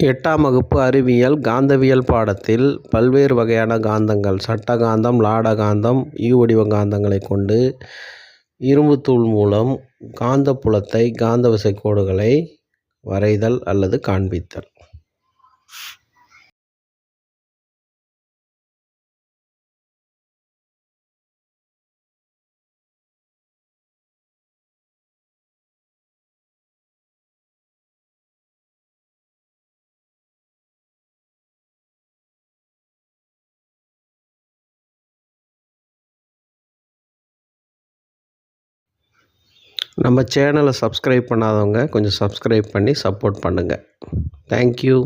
எட்டாம் வகுப்பு அறிவியல் காந்தவியல் பாடத்தில் பல்வேறு வகையான காந்தங்கள் சட்ட காந்தம் லாட காந்தம் ஈ வடிவ காந்தங்களைக் கொண்டு இரும்புத்தூள் மூலம் காந்தப்புலத்தை காந்த விசை கோடுகளை வரைதல் அல்லது காண்பித்தல். நம்ம சேனலை சப்ஸ்கிரைப் பண்ணாதவங்க கொஞ்சம் சப்ஸ்கிரைப் பண்ணி சப்போர்ட் பண்ணுங்கள் தேங்க்யூ